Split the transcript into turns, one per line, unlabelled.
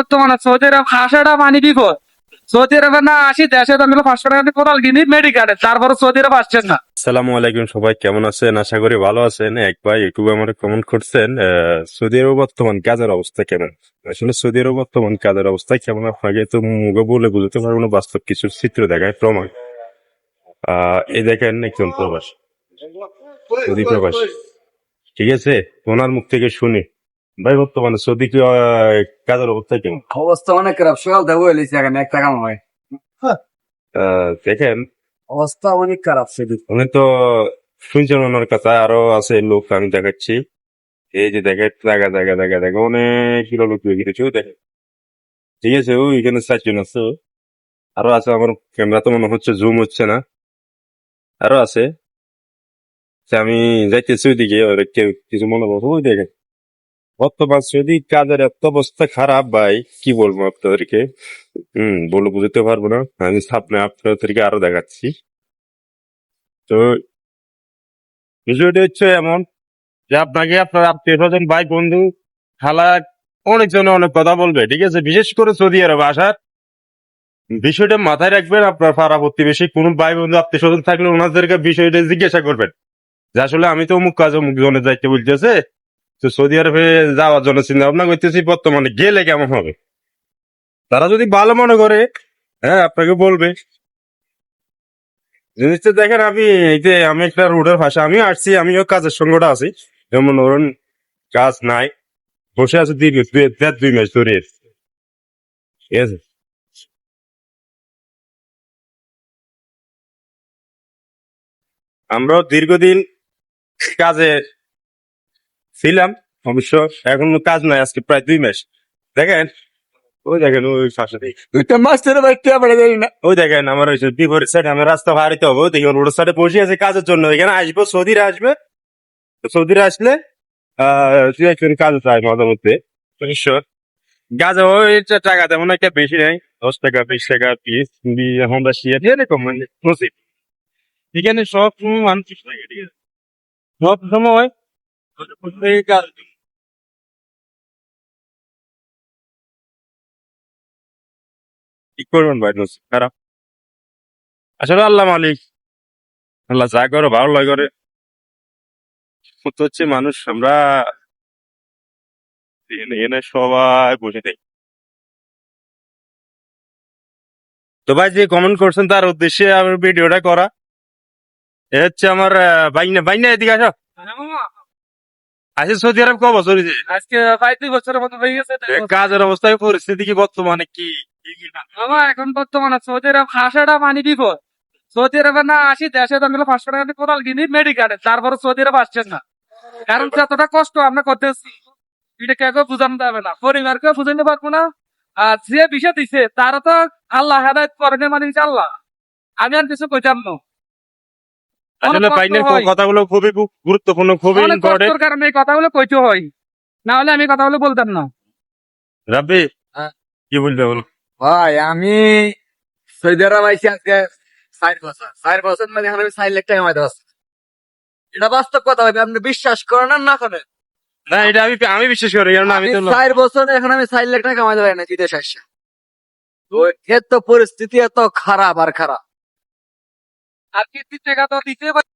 বর্তমানে সৌদি আরব হাসাটা পানি বিপদ সৌদি আরবে না আসি, দেশে তো আমি পাঁচশো টাকা দিয়ে কিনি মেডিকেলে তারপরে সৌদি আরব আসছেন না।
বর্তমান কাজের কেমন? আসলে সৌদি আরব বর্তমান অবস্থা কেমন? আপনাকে তো মুখে বলে বুঝতে পারব না, বাস্তব কিছু চিত্র দেখায়, প্রমাণ। এই দেখেন একজন প্রবাস। প্রবাস। ঠিক আছে? ওনার মুখ থেকে শুনি। ভাই বর্তমানে সৌদি কি, কাজের অবস্থা কেমন?
অবস্থা অনেক খারাপ। সকাল থেকে বলেছি এখানে এক টাকা হয়।
আহ, দেখেন।
অবস্থা অনেক খারাপ সেদিন
উনি তো শুনছেন ওনার কথা আরও আছে লোক আমি দেখাচ্ছি। এই যে দেখে জায়গা জায়গা জায়গা দেখে অনেক কিলো লোক হয়ে গেছে দেখে। ঠিক আছে ও এখানে চারজন আছে আরও আছে আমার ক্যামেরা তো মনে হচ্ছে জুম হচ্ছে না। আরও আছে। আমি যাইতেছি ওইদিকে কিছু মনে করব ওই দেখে। বর্তমান যদি কাজের এত অবস্থা খারাপ, ভাই। কি বলব আপনাদেরকে? হম, বলে বুঝতে পারব না। আমি সামনে আপনাদেরকে আরও দেখাচ্ছি। তো, বিষয়টা হচ্ছে এমন যে আপনাকে আপনার আত্মীয় স্বজন ভাই, বন্ধু খালা অনেকজন অনেক কথা বলবে, ঠিক আছে? বিশেষ করে সৌদি আরব আসার বিষয়টা মাথায় রাখবেন, আপনার পাড়া প্রতিবেশী, কোন ভাই, বন্ধু আত্মীয় স্বজন থাকলে ওনাদেরকে বিষয়টা জিজ্ঞাসা করবেন। যে আসলে আমি তো অমুক কাজ অমুক জনের যাইতে বলতেছে তো সৌদি আরবে যাওয়ার জন্য চিন্তা ভাবনা করতেছি, বর্তমানে গেলে কেমন হবে? তারা যদি ভালো মনে করে হ্যাঁ আপনাকে বলবে। জিনিসটা দেখেন আমি এই যে আমি একটা রোডের ভাষা, আমিও আসছি, আমিও কাজের সঙ্গটা আছি। যেমন ধরুন, কাজ নাই, বসে আছে দীর্ঘ দেড় দুই মাস ধরে। ঠিক আছে? আমরাও দীর্ঘদিন কাজে ছিলাম অবশ্য এখন কাজ নাই আজকে প্রায় দুই মাস। দেখেন ওই দেখেন ওই পাশে
দুইটা মাস ধরে বাইক পড়ে যাই না?
ওই দেখেন আমার ওই যে বিপরীত সাইড আমার রাস্তা হবে। রোড সাইডে বসে আছে কাজের জন্য। এখানে আসব সৌদিরা আসবে। সৌদিরা আসলে তুই একজন কাজ চাই মাঝে মধ্যে। ঈশ্বর গাছে ওই যে টাকা তেমন একটা বেশি নেই। দশ টাকা বিশ টাকা পিস হন্ডা শিয়ার এরকম মানে নসিব। এখানে সব সময় মানুষ সব সময় কি করবেন ভাই? নসিব খারাপ? আসলে আল্লাহ মালিক আল্লাহ যা করে ভালো লাগে করে। তো হচ্ছে মানুষ আমরা এনে সবাই বসে থাকি। তো ভাই যে কমেন্ট করছেন তার উদ্দেশ্যে আমার ভিডিওটা করা। এ হচ্ছে আমার বাইনা বাইনা এদিকে আসো। আসে সৌদি আরব ক বছর?
আজকে প্রায় দুই বছরের মতো হয়ে গেছে
কাজের অবস্থায় পরিস্থিতি কি বর্তমানে কি?
এখন বর্তমানে সৌদি আরব হাসাটা পানি বিপদ। সৌদি আরবে না আসি দেশে তো আমি পাঁচশো টাকা কোদাল কিনি মেডিকেলে তারপরে সৌদি আরব আসছেন না। কারণ যতটা কষ্ট আমরা করতেছি এটা কেউ বুঝানো যাবে না। পরিবারকে বুঝাইতে পারব না। আর যে বিষয় দিছে তারা তো আল্লাহ হেদায়ত করেনি মানে আল্লাহ আমি আর কিছু কইতাম না।
আসলে কথাগুলো খুবই গুরুত্বপূর্ণ খুবই ইম্পর্টেন্ট
কারণে এই কথাগুলো কইতে হয়। না হলে আমি কথাগুলো বলতাম না।
রাব্বি
হ্যাঁ।
কি বলতে বলো?
ভাই আমি সৌদি আরব আইছি আজকে চার বছর। চার বছর মানে এখন আমি চার লাখ টাকা কামাইতে পারছি। এটা বাস্তব কথা ভাই আপনি বিশ্বাস করেন আর না করেন?
না এটা আমি আমি বিশ্বাস করি কারণ
আমি
তো
চার বছর এখন আমি চার লাখ টাকা কামাইতে পারি না বিদেশ আসছে তো এর তো পরিস্থিতি এত খারাপ আর খারাপ।
আর কিস্তির টাকা তো দিতে পারি।